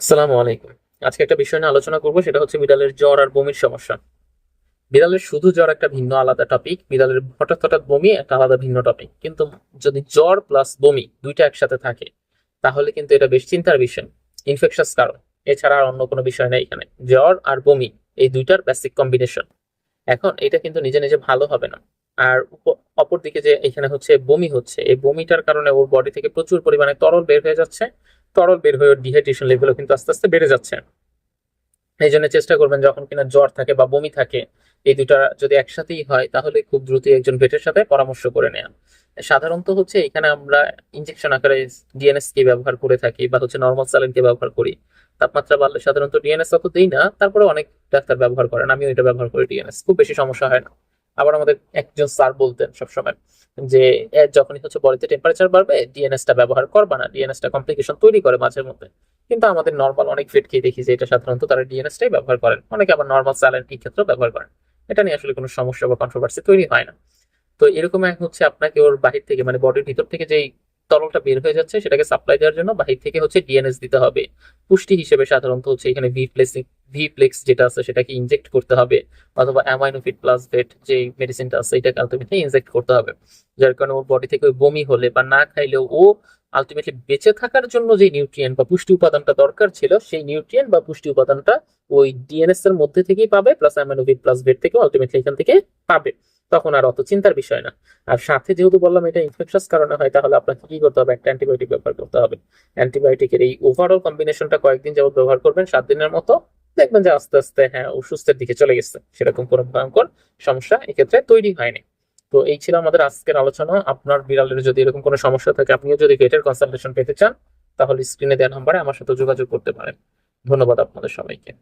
আসসালামু আলাইকুম। আজকে একটা বিষয় নিয়ে আলোচনা করব, সেটা হচ্ছে বিড়ালের জ্বর আর বমির সমস্যা। বিড়ালের শুধু জ্বর একটা ভিন্ন আলাদা টপিক বিড়ালের হঠাৎ হঠাৎ বমি একটা আলাদা ভিন্ন টপিক কিন্তু যদি জ্বর প্লাস বমি দুইটা একসাথে থাকে, তাহলে কিন্তু এটা বেশ চিন্তার বিষয় ইনফেকশাস কারণ। এছাড়া আর অন্য কোনো বিষয় নেই এখানে। জ্বর আর বমি, এই দুইটার বেসিক কম্বিনেশন এখন এটা কিন্তু নিজে নিজে ভালো হবে না। আর অপরদিকে যে এখানে হচ্ছে বমি হচ্ছে, এই বমিটার কারণে ওর বডি থেকে প্রচুর পরিমাণে তরল বের হয়ে যাচ্ছে। তরল বের হয়ে ডিহাইড্রেশন লেভেলও কিন্তু আস্তে আস্তে বেড়ে যাচ্ছে। এই জন্য চেষ্টা করবেন যখন কিনা জ্বর থাকে বা বমি থাকে, এই দুটা যদি একসাথেই হয়, তাহলে খুব দ্রুত একজন ভেটের সাথে পরামর্শ করে নেওয়া সাধারণত হচ্ছে এখানে আমরা ইনজেকশন আকারে ডিএনএস কে ব্যবহার করে থাকি বা হচ্ছে নর্মাল কে ব্যবহার করি। তাপমাত্রা বাড়লে সাধারণত ডিএনএস অত দিই না তারপরে অনেক ডাক্তার ব্যবহার করেন, আমিও এটা ব্যবহার করি ডিএনএস খুব বেশি সমস্যা হয় না। আবার আমাদের একজন স্যার বলতেন সবসময় যে যখনই হচ্ছে বডিতে টেম্পারেচার বাড়বে ডিএনএস টা ব্যবহার করবা না। ডিএনএস টা কমপ্লিকেশন তৈরি করে মাঝে মধ্যে। কিন্তু আমাদের নর্মাল অনেক ফিট খেয়ে দেখি যে, এটা সাধারণত তারা ডিএনএস টাই ব্যবহার করেন। অনেকে আবার নর্মাল স্যালাইন এই ক্ষেত্রেও ব্যবহার করেন। এটা নিয়ে আসলে কোনো সমস্যা বা কন্ট্রোভার্সি তৈরি হয় না। তো এরকম এক হচ্ছে আপনাকে ওর বাহির থেকে মানে বডির ভিতর থেকে যেই তরলটা বের হয়ে যাচ্ছে, সেটাকে সাপ্লাই দেওয়ার জন্য বাহির থেকে হচ্ছে ডিএনএস দিতে হবে। পুষ্টি হিসেবে সাধারণত হচ্ছে এখানে ভি প্লেক্স ভি প্লেক্স যেটা আছে সেটাকে ইনজেক্ট করতে হবে, অথবা অ্যামাইনোফিট প্লাস ভেট যে মেডিসিনটা আছে এটাকে আলটিমেটলি ইনজেক্ট করতে হবে। যার কারণে ওর বডি থেকে বমি হলে বা না খাইলেও ও আলটিমেটলি বেঁচে থাকার জন্য যে নিউট্রিয়েন্ট বা পুষ্টি উপাদানটা দরকার ছিল, সেই নিউট্রিয়েন্ট বা পুষ্টি উপাদানটা ওই ডিএনএস এর মধ্যে থেকেই পাবে প্লাস অ্যামাইনোভিট প্লাস ভেট থেকে আলটিমেটলি এখান থেকে পাবে। তখন আর অত চিন্তার বিষয় না। আর সাথে যেহেতু বললাম এটা ইনফেকশাস কারণে হয়, তাহলে আপনাকে কি করতে হবে? একটা অ্যান্টিবায়োটিক ব্যবহার করতে হবে। অ্যান্টিবায়োটিকের এই ওভারঅল কম্বিনেশনটা কয়েকদিন যাবত ব্যবহার করবেন, সাত দিনের মতো। দেখবেন যে আস্তে আস্তে হ্যাঁ অসুস্থের দিকে চলে গেছে। সেরকম কোনো ভয়ঙ্কর সমস্যা এক্ষেত্রে তৈরি হয়নি। তো এই ছিল আমাদের আজকের আলোচনা। আপনার বিড়ালের যদি এরকম কোনো সমস্যা থাকে, আপনিও যদি ভেটের কনসালটেশন পেতে চান, তাহলে স্ক্রিনে দেওয়া নাম্বারে আমার সাথে যোগাযোগ করতে পারেন। ধন্যবাদ আপনাদের সবাইকে।